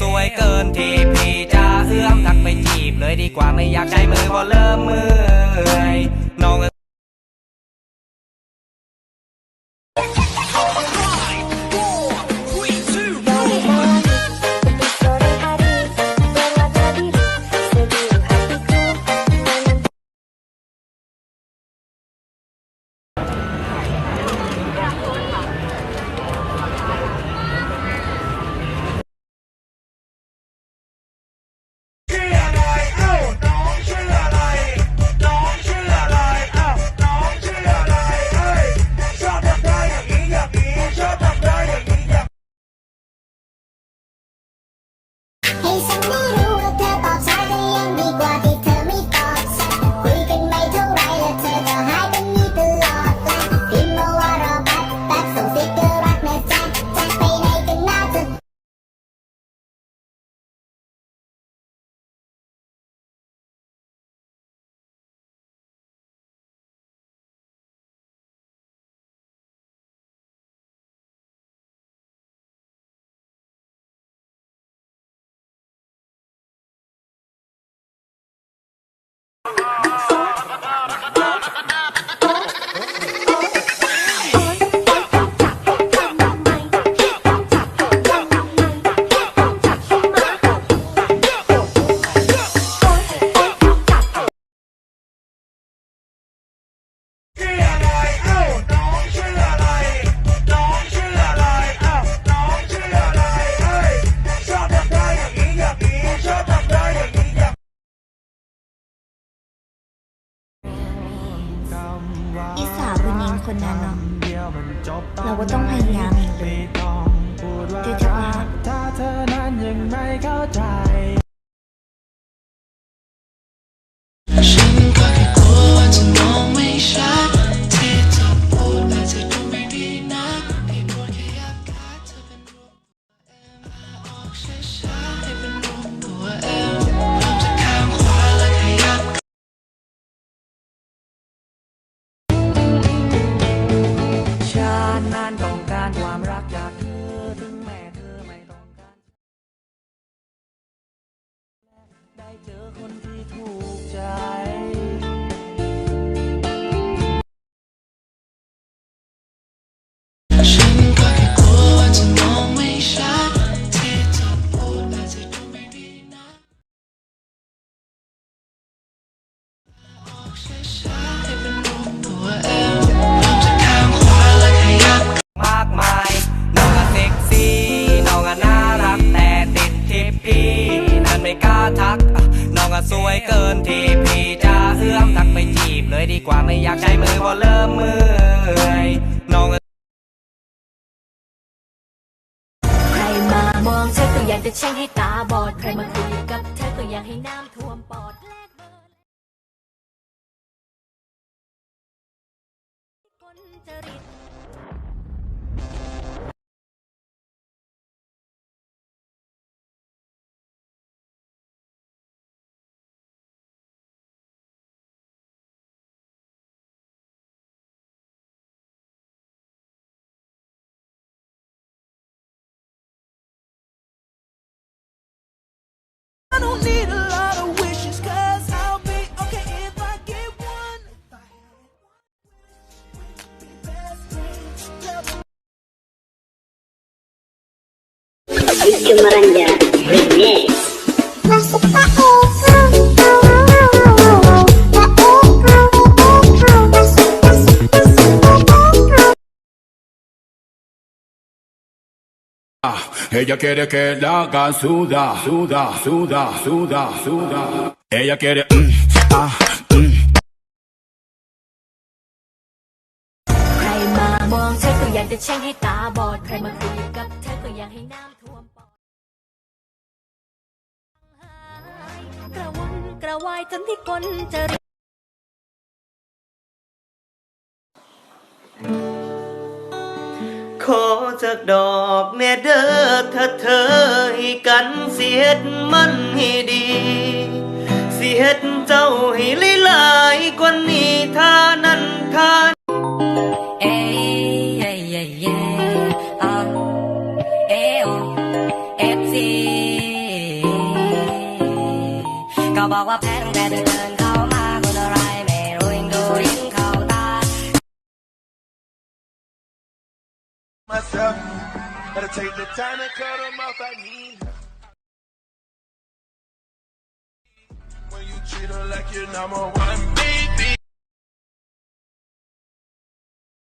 สวยเกินที่พี่จะเอื้อมทักไปจีบเลยดีกว่าไม่อยากใช้มือเพอเริ่มเมื่อยน้อง อิสาผู้หญิงคนนั้นเนาะเราก็ต้องพยายามเองเลยเธอจะ คนที่ถูก นที่พี่จะเอื้อมทักไปจีบเลยดีกว่าไม่อยากใช้มือเพอเริ่มเมื่อยน้องอะใครมามองเธอก็อยากจะแช่งให้ตาบอด ใครมาคุยกับเธอก็อยากให้น้ำท่วมปอดแลกเบอร์คนจริต Habis meranja Remix Masuk tak Ella quiere que la haga suda, suda, suda, suda, suda. Ella quiere mm, ah, mm. Hey, mà buồn, thế cứ dành tình tranh hay tả bọt, hey, mà cứ gặp thế cứ dành hay nam thua. กับเธอก็อยากให้น้ำท่วมปอดกระวนกระวายจนที่คนจะขอจากดอกแน่เด้อถ้าเธอให้กันเสียดมันให้ดี เสียดเจ้าให้หลายๆกว่านี้ถ้านั้น เราบอกว่าแพ้ตั้งแต่เธอเดินเข้ามาคนอะไรไม่รู้ยังดูยิ่งเข้าตา myself. Gotta take the time to cut them off. I need help. When you treat her like you're number one, baby.